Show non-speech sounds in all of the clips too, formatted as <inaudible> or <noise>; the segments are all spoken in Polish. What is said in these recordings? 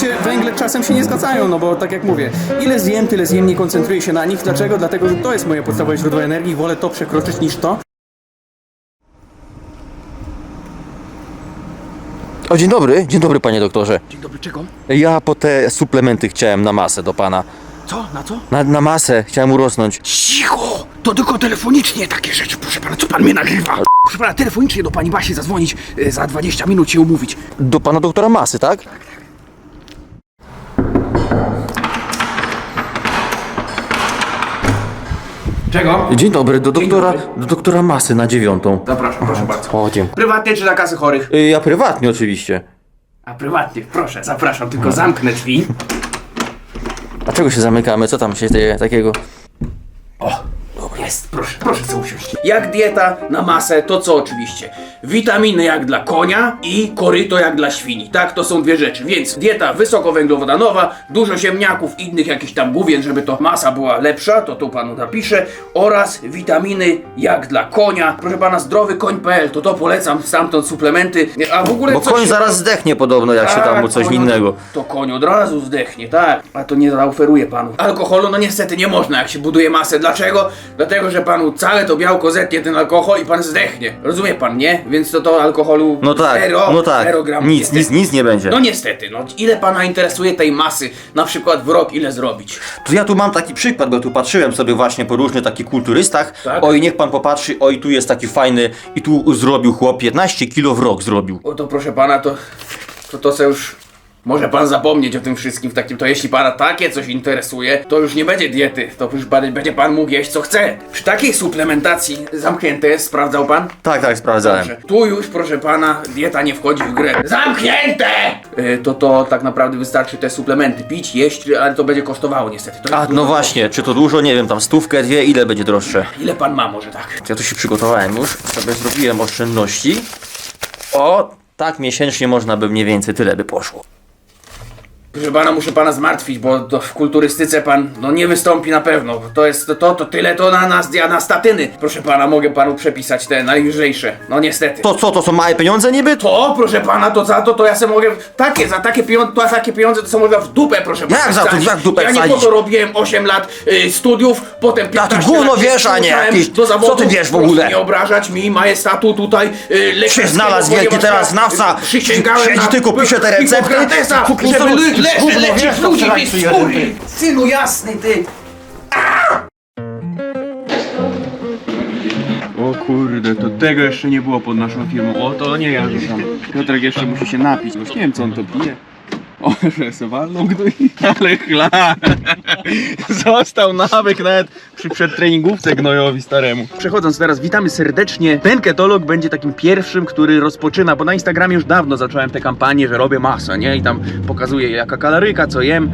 oczywiście węgle czasem się nie zgadzają, no bo tak jak mówię, ile zjem, tyle zjem, nie koncentruję się na nich. Dlaczego? Dlatego, że to jest moje podstawowe źródło energii, wolę to przekroczyć niż to. O, dzień dobry, dzień dobry panie doktorze. Dzień dobry, czego? Ja po te suplementy chciałem na masę do pana. Co? Na co? Na, na masę chciałem urosnąć. Cicho! To tylko telefonicznie takie rzeczy, proszę pana, co pan mnie nagrywa? Proszę pana, telefonicznie do pani Basi zadzwonić, e, za 20 minut się umówić. Do pana doktora masy, tak? Czego? Dzień dobry, do doktora, dobry. do doktora masy na dziewiątą. Zapraszam, proszę bardzo. O, dziękuję. Prywatnie czy na kasy chorych? Y, Ja prywatnie oczywiście. A prywatnie, proszę, zapraszam, tylko zamknę drzwi. A czego się zamykamy? Co tam się dzieje takiego? O, jest, proszę, proszę sobie usiąść. Jak dieta na masę, to co oczywiście? Witaminy jak dla konia i koryto jak dla świni. Tak, to są dwie rzeczy. Więc dieta wysokowęglowodanowa, dużo ziemniaków, innych jakichś tam główien, żeby to masa była lepsza, to tu panu napiszę. Oraz witaminy jak dla konia. Proszę pana, zdrowy koń.pl, to to polecam, stamtąd suplementy. A w ogóle Bo coś koń się- zaraz zdechnie podobno, jak się tam mu tak, coś koń innego. To koń od razu zdechnie, tak. A to nie zaoferuję panu. Alkoholu, no niestety nie można, jak się buduje masę. Dlaczego? Dlatego, że panu całe to białko zetnie ten alkohol i pan zdechnie. Rozumie pan, nie? Więc to to alkoholu No tak, zero, no tak. zero gramów. Nic, nic, nic nie będzie. No niestety, no ile pana interesuje tej masy, na przykład w rok ile zrobić? To ja tu mam taki przykład, bo tu patrzyłem sobie właśnie po różnych takich kulturystach. Tak. Oj, niech pan popatrzy, oj, tu jest taki fajny i tu zrobił chłop 15 kilo w rok zrobił. O to proszę pana, to to, to se już może pan zapomnieć o tym wszystkim w takim, to jeśli pana takie coś interesuje, to już nie będzie diety, to już pan, będzie pan mógł jeść co chce. Przy takiej suplementacji zamknięte jest, sprawdzał pan? Tak, tak, sprawdzałem. Dobrze. Tu już, proszę pana, dieta nie wchodzi w grę. Zamknięte! Y, to to tak naprawdę wystarczy te suplementy pić, jeść, ale to będzie kosztowało niestety. To A, jest no dużo. właśnie, czy to dużo? Nie wiem, tam stówkę, dwie, ile będzie droższe? Ile pan ma może tak? Ja tu się przygotowałem już, sobie zrobiłem oszczędności. O, tak miesięcznie można by mniej więcej tyle by poszło. Proszę pana, muszę pana zmartwić, bo w kulturystyce pan no nie wystąpi na pewno. To jest to, to, to tyle to na nas, ja na statyny. Proszę pana, mogę panu przepisać te najlżejsze. No niestety. To co, to są małe pieniądze niby? To, proszę pana, to za to, to ja sobie mogę. Takie, za takie pieniądze, to, takie pieniądze to sobie mogę w dupę, proszę pana. Jak za to, wsadzić. jak w dupę Ja nie po wsadzić? to robiłem 8 lat y, studiów, potem 15 gówno lat wiesz, a nie wrzucałem jakiś- do co ty wiesz w Proszę ogóle? Nie obrażać mi majestatu tutaj y, lekarskiego, znalazł wielki ponieważ teraz ja, znawca. y, Przysięgałem Siedzi na tylko, pisze te recepty. Hipokratesa, Kup- żeby kup- le- leży, gówno lecieć wiesz, ludzi, wczoraj skóry. Synu jasny, ty. O kurde, to tego jeszcze nie było pod naszą firmą. O, to nie ja rzucam. Piotrek jeszcze musi się napić, bo nie wiem co on to pije. O, że se walnął ale chla. Został nawyk nawet przy przedtreningówce gnojowi staremu. Przechodząc teraz, witamy serdecznie. Ten ketolog będzie takim pierwszym, który rozpoczyna, bo na Instagramie już dawno zacząłem tę kampanię, że robię masę, nie? I tam pokazuję jaka kaloryka, co jem,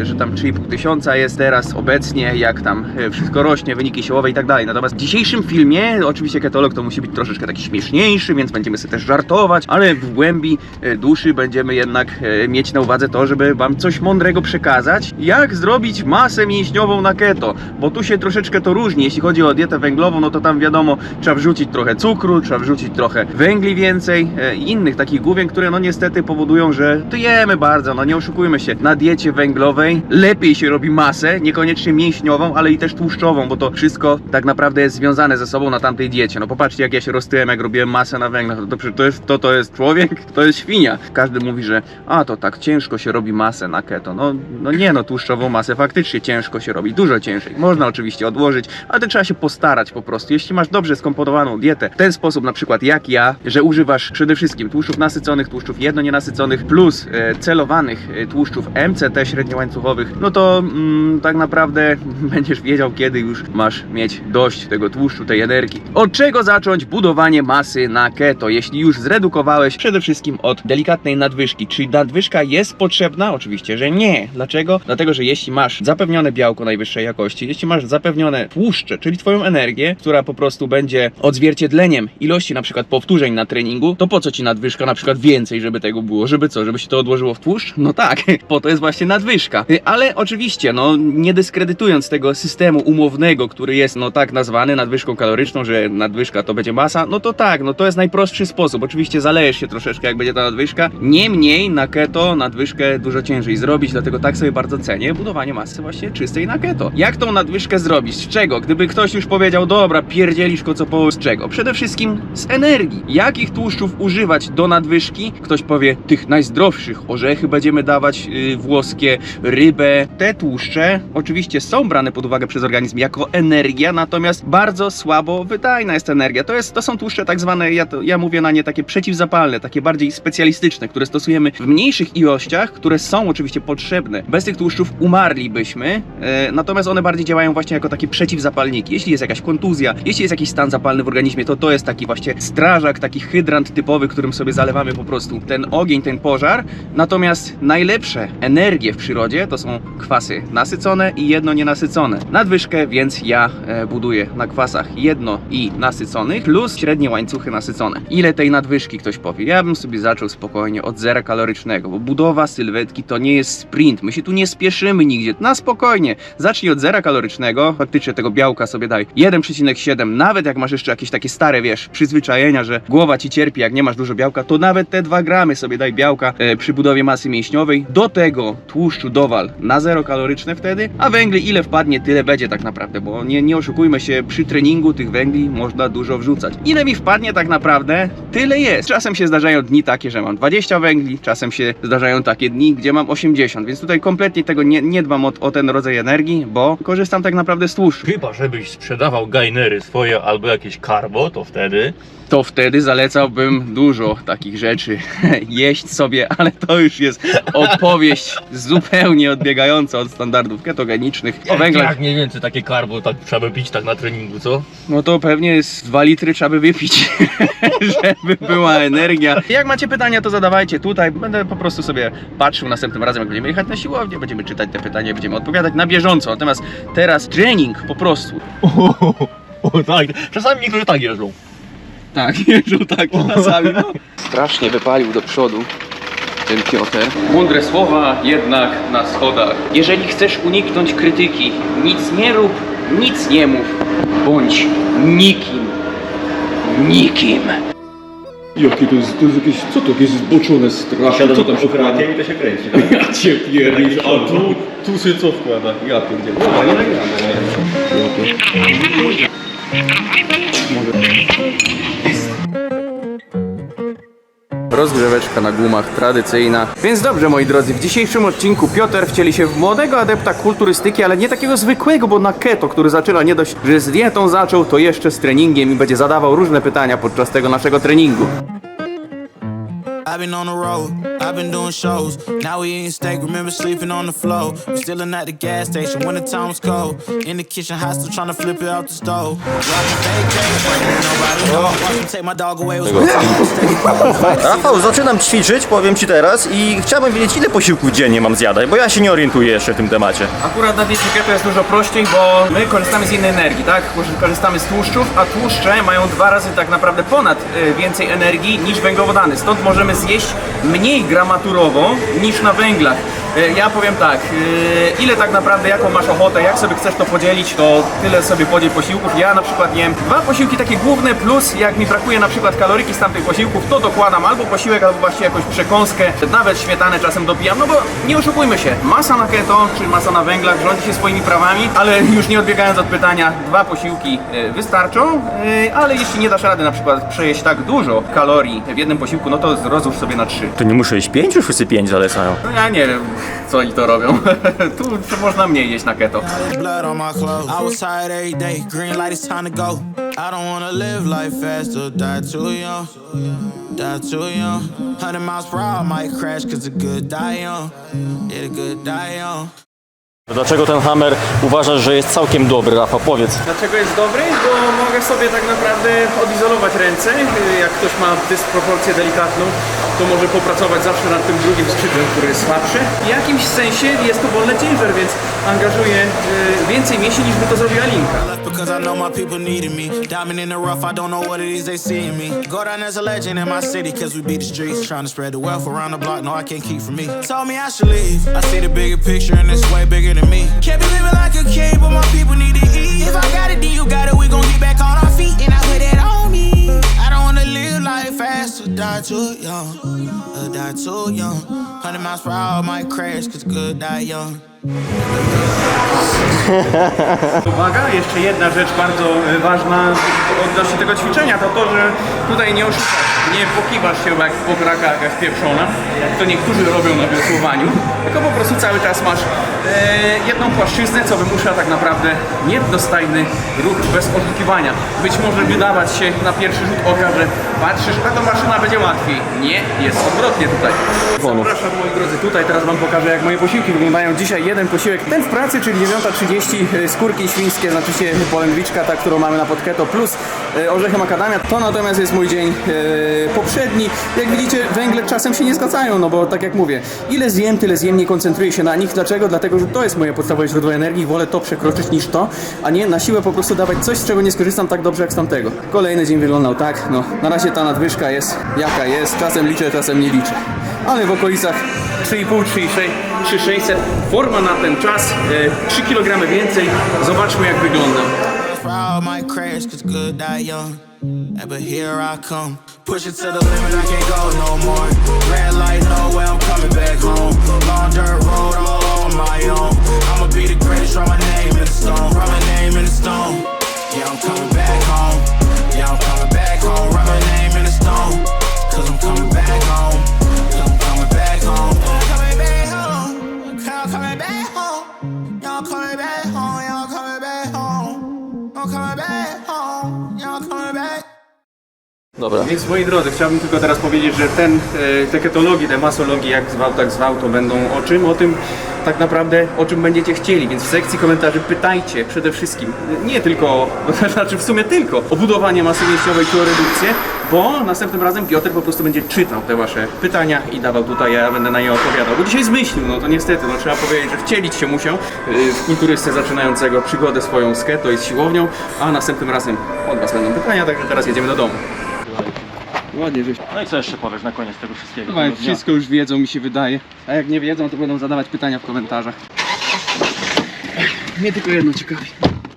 e, że tam 3,5 tysiąca jest teraz obecnie, jak tam e, wszystko rośnie, wyniki siłowe i tak dalej. Natomiast w dzisiejszym filmie, oczywiście ketolog to musi być troszeczkę taki śmieszniejszy, więc będziemy sobie też żartować, ale w głębi e, duszy będziemy jednak mieć na uwadze to, żeby wam coś mądrego przekazać, jak zrobić masę mięśniową na keto, bo tu się troszeczkę to różni. Jeśli chodzi o dietę węglową, no to tam wiadomo, trzeba wrzucić trochę cukru, trzeba wrzucić trochę węgli więcej e, innych takich główien, które no niestety powodują, że tyjemy bardzo, no nie oszukujmy się. Na diecie węglowej lepiej się robi masę, niekoniecznie mięśniową, ale i też tłuszczową, bo to wszystko tak naprawdę jest związane ze sobą na tamtej diecie. No popatrzcie, jak ja się roztyłem, jak robiłem masę na węglach, to, to, to, jest, to, to jest człowiek, to jest świnia. Każdy mówi, że a to tak ciężko się robi masę na keto. No, no nie no, tłuszczową masę faktycznie ciężko się robi, dużo ciężej. Można oczywiście odłożyć, ale to trzeba się postarać po prostu. Jeśli masz dobrze skomponowaną dietę, w ten sposób na przykład jak ja, że używasz przede wszystkim tłuszczów nasyconych, tłuszczów jednonienasyconych plus e, celowanych e, tłuszczów MCT średniołańcuchowych, no to mm, tak naprawdę <laughs> będziesz wiedział, kiedy już masz mieć dość tego tłuszczu, tej energii. Od czego zacząć budowanie masy na keto? Jeśli już zredukowałeś, przede wszystkim od delikatnej nadwyżki. Czy nadwyżka jest potrzebna? Oczywiście, że nie. Dlaczego? Dlatego, że jeśli masz zapewnione białko najwyższej jakości, jeśli masz zapewnione tłuszcze, czyli twoją energię, która po prostu będzie odzwierciedleniem ilości na przykład powtórzeń na treningu, to po co ci nadwyżka na przykład więcej, żeby tego było? Żeby co? Żeby się to odłożyło w tłuszcz? No tak, <laughs> po to jest właśnie nadwyżka. Y, Ale oczywiście, no nie dyskredytując tego systemu umownego, który jest no tak nazwany nadwyżką kaloryczną, że nadwyżka to będzie masa, no to tak, no to jest najprostszy sposób. Oczywiście zalejesz się troszeczkę, jak będzie ta nadwyżka. Niemniej na keto nadwyżkę dużo ciężej zrobić, dlatego tak sobie bardzo cenię budowanie masy właśnie czystej na keto. Jak tą nadwyżkę zrobić? Z czego? Gdyby ktoś już powiedział, dobra, pierdzielisz co połowę, z czego? Przede wszystkim z energii. Jakich tłuszczów używać do nadwyżki? Ktoś powie, tych najzdrowszych, orzechy będziemy dawać yy, włoskie, rybę. Te tłuszcze oczywiście są brane pod uwagę przez organizm jako energia, natomiast bardzo słabo wydajna jest energia. To, jest, to są tłuszcze tak zwane, ja, to, ja mówię na nie takie przeciwzapalne, takie bardziej specjalistyczne, które stosujemy w mniejszych ilościach, które są oczywiście potrzebne. Bez tych tłuszczów umarlibyśmy, e, natomiast one bardziej działają właśnie jako takie przeciwzapalniki. Jeśli jest jakaś kontuzja, jeśli jest jakiś stan zapalny w organizmie, to to jest taki właśnie strażak, taki hydrant typowy, którym sobie zalewamy po prostu ten ogień, ten pożar. Natomiast najlepsze energie w przyrodzie to są kwasy nasycone i jedno nienasycone. Nadwyżkę więc ja e, buduję na kwasach jedno i nasyconych plus średnie łańcuchy nasycone. Ile tej nadwyżki ktoś powie? Ja bym sobie zaczął spokojnie od zera kalorycznego, bo budowa sylwetki to nie jest sprint. My się tu nie spieszymy nigdzie. Na spokojnie. Zacznij od zera kalorycznego, faktycznie tego białka sobie daj 1,7. Nawet jak masz jeszcze jakieś takie stare, wiesz, przyzwyczajenia, że głowa ci cierpi, jak nie masz dużo białka, to nawet te 2 gramy sobie daj białka e, przy budowie masy mięśniowej. Do tego tłuszczu dowal na zero kaloryczne wtedy, a węgli ile wpadnie, tyle będzie tak naprawdę, bo nie, nie oszukujmy się, przy treningu tych węgli można dużo wrzucać. Ile mi wpadnie tak naprawdę, tyle jest. Czasem się zdarzają dni takie, że mam 20 węgli, czasem się zdarzają takie dni, gdzie mam 80, więc tutaj kompletnie tego nie, nie dbam o, o ten rodzaj energii, bo korzystam tak naprawdę z tłuszczu. Chyba, żebyś sprzedawał gainery swoje albo jakieś karbo, to wtedy to wtedy zalecałbym dużo takich rzeczy <laughs> jeść sobie, ale to już jest opowieść zupełnie odbiegająca od standardów ketogenicznych. O węglach, jak mniej więcej takie karbo tak trzeba by pić tak na treningu, co? no to pewnie z 2 litry trzeba by wypić, <laughs> żeby była energia. Jak macie pytania, to zadawajcie tutaj. Będę po prostu sobie patrzył następnym razem, jak będziemy jechać na siłownię, będziemy czytać te pytania, będziemy odpowiadać na bieżąco. Natomiast teraz trening po prostu. O, <laughs> o tak, czasami niektórzy tak jeżdżą. Tak, <laughs> jeżdżą tak czasami, no. Strasznie wypalił do przodu ten Piotr. Mądre słowa jednak na schodach. Jeżeli chcesz uniknąć krytyki, nic nie rób, nic nie mów. Bądź nikim. Nikim. Jakie to jest, to jest jakieś, co to, jakieś zboczone straszne, co tam się wkłada? i to się kręci. <laughs> Ja cię pierdzisz, a tu, tu się co wkłada? Ja pierdzielę. Dobra, nie nagramy. Rozgrzeweczka na gumach tradycyjna. Więc dobrze, moi drodzy, w dzisiejszym odcinku Piotr wcieli się w młodego adepta kulturystyki, ale nie takiego zwykłego, bo na keto, który zaczyna nie dość, że z dietą zaczął, to jeszcze z treningiem i będzie zadawał różne pytania podczas tego naszego treningu. I've been on the road, I've been doing shows. Now we eating steak, remember sleeping on the floor. We chillin' at the gas station when the time was cold. In the kitchen, hot still trying to flip it out the stove. Rafał, zaczynam ćwiczyć, powiem Ci teraz i chciałbym wiedzieć, ile posiłków dziennie mam zjadać, bo ja się nie orientuję jeszcze w tym temacie. Akurat na diecie keto jest dużo prościej, bo my korzystamy z innej energii, tak? Korzystamy z tłuszczów, a tłuszcze mają dwa razy tak naprawdę ponad y, więcej energii niż węglowodany. Stąd możemy zjeść mniej gramaturowo niż na węglach. Y, Ja powiem tak, y, ile tak naprawdę, jaką masz ochotę, jak sobie chcesz to podzielić, to tyle sobie podziel posiłków. Ja na przykład jem dwa posiłki takie główne, plus jak mi brakuje na przykład kaloryki z tamtych posiłków, to dokładam albo posiłek, albo właśnie jakąś przekąskę, nawet śmietanę czasem dopijam, no bo nie oszukujmy się, masa na keto, czy masa na węglach rządzi się swoimi prawami, ale już nie odbiegając od pytania, dwa posiłki y, wystarczą, ale jeśli nie dasz rady na przykład przejeść tak dużo kalorii w jednym posiłku, no to rozłóż sobie na trzy. To nie muszę jeść pięć, już wszyscy pięć zalecają. No ja nie wiem, co oni to robią. <laughs> tu można mniej jeść na keto. There's blood on my clothes. I was tired every day. Green light, it's time to go. I don't wanna live life fast or die too young. Die too young. 100 miles per hour, I might crash, cause a good die young. Yeah, the good die young. Dlaczego ten hammer uważasz, że jest całkiem dobry, Rafa? Powiedz. Dlaczego jest dobry? Bo mogę sobie tak naprawdę odizolować ręce. Jak ktoś ma dysproporcję delikatną, to może popracować zawsze nad tym drugim skrzydłem, który jest słabszy. W jakimś sensie jest to wolny ciężar, więc angażuje y, więcej mięśni niż by to zrobiła linka. I know my people needed me. Diamond in the rough, I don't know what it is they see in me. Go down as a legend in my city, cause we beat the streets. Trying to spread the wealth around the block, no, I can't keep from me. Told me I should leave. I see the bigger picture, and it's way bigger than me. Can't be living like a king, but my people need to eat. If I got it, then you got it. We gon' get back on our feet, and I put on me. Life fast or die too young. Or die too young. 100 miles per hour might crash, cause good die young. <laughs> Uwaga, jeszcze jedna rzecz bardzo e, ważna odnośnie tego ćwiczenia, to to, że tutaj nie oszukasz, nie pokiwasz się jak pokraka jakaś pieprzona, jak to niektórzy robią na wiosłowaniu, tylko po prostu cały czas masz e, jedną płaszczyznę, co wymusza tak naprawdę jednostajny ruch bez oszukiwania. Być może wydawać się na pierwszy rzut oka, że patrzysz, a to maszyna będzie łatwiej. Nie, jest odwrotnie tutaj. Zapraszam moi drodzy, tutaj teraz wam pokażę jak moje posiłki wyglądają. Dzisiaj jeden posiłek, ten w pracy, czyli 9.30 e, skórki świńskie, znaczy się polędwiczka, ta, którą mamy na podketo, plus e, orzechy makadamia. To natomiast jest mój dzień e, poprzedni. Jak widzicie, węgle czasem się nie zgadzają, no bo tak jak mówię, ile zjem, tyle zjem, nie koncentruję się na nich. Dlaczego? Dlatego, że to jest moje podstawowe źródło energii, wolę to przekroczyć niż to, a nie na siłę po prostu dawać coś, z czego nie skorzystam tak dobrze jak z tamtego. Kolejny dzień wyglądał tak, no na razie ta nadwyżka jest jaka jest, czasem liczę, czasem nie liczę. Ale w okolicach 3,5, 3600 forma na ten czas, e, 3 kg więcej. Zobaczmy jak wygląda. But here I come. Push it to the limit, I can't go no more. Red light, oh no way, I'm coming back home. Dobra. Więc moi drodzy, chciałbym tylko teraz powiedzieć, że ten, e, te ketologii, te masologii, jak zwał, tak zwał, to będą o czym? O tym tak naprawdę, o czym będziecie chcieli, więc w sekcji komentarzy pytajcie przede wszystkim, nie tylko, <laughs> znaczy w sumie tylko o budowanie masy mięśniowej czy o redukcję, bo następnym razem Piotr po prostu będzie czytał te wasze pytania i dawał tutaj, ja będę na nie odpowiadał, bo dzisiaj zmyślił, no to niestety, no trzeba powiedzieć, że wcielić się musiał y, w kulturystę zaczynającego przygodę swoją z keto i z siłownią, a następnym razem od was będą pytania, także teraz jedziemy do domu. Ładnie, żeś No i co jeszcze powiesz na koniec tego wszystkiego? Chyba wszystko już wiedzą, mi się wydaje. A jak nie wiedzą, to będą zadawać pytania w komentarzach. Mnie tylko jedno ciekawi.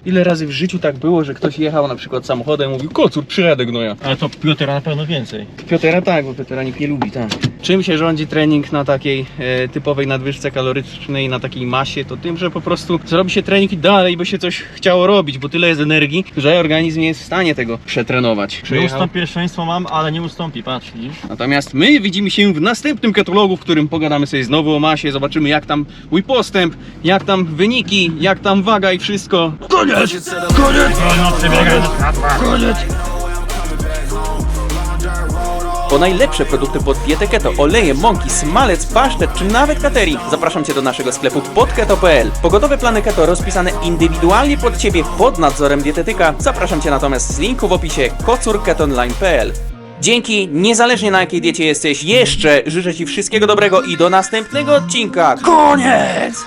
Ile razy w życiu tak było, że ktoś jechał na przykład samochodem i mówił Kocur, przyjadę gnoja. Ale to Piotra na pewno więcej. Piotra tak, bo Piotra nikt nie lubi, tak. Czym się rządzi trening na takiej e, typowej nadwyżce kalorycznej, na takiej masie? To tym, że po prostu zrobi się trening i dalej by się coś chciało robić, bo tyle jest energii, że organizm nie jest w stanie tego przetrenować. Nie Przyjechał- ustąp pierwszeństwo mam, ale nie ustąpi, patrz, widzisz? Natomiast my widzimy się w następnym katalogu, w którym pogadamy sobie znowu o masie, zobaczymy jak tam mój postęp, jak tam wyniki, jak tam waga i wszystko. Push No, przebiegaj do Po najlepsze produkty pod dietę keto, oleje, mąki, smalec, pasztet czy nawet catering zapraszam Cię do naszego sklepu podketo.pl. Pogotowe plany keto rozpisane indywidualnie pod Ciebie pod nadzorem dietetyka. Zapraszam Cię natomiast z linku w opisie kocurketonline.pl. Dzięki, niezależnie na jakiej diecie jesteś, jeszcze życzę Ci wszystkiego dobrego i do następnego odcinka. Koniec!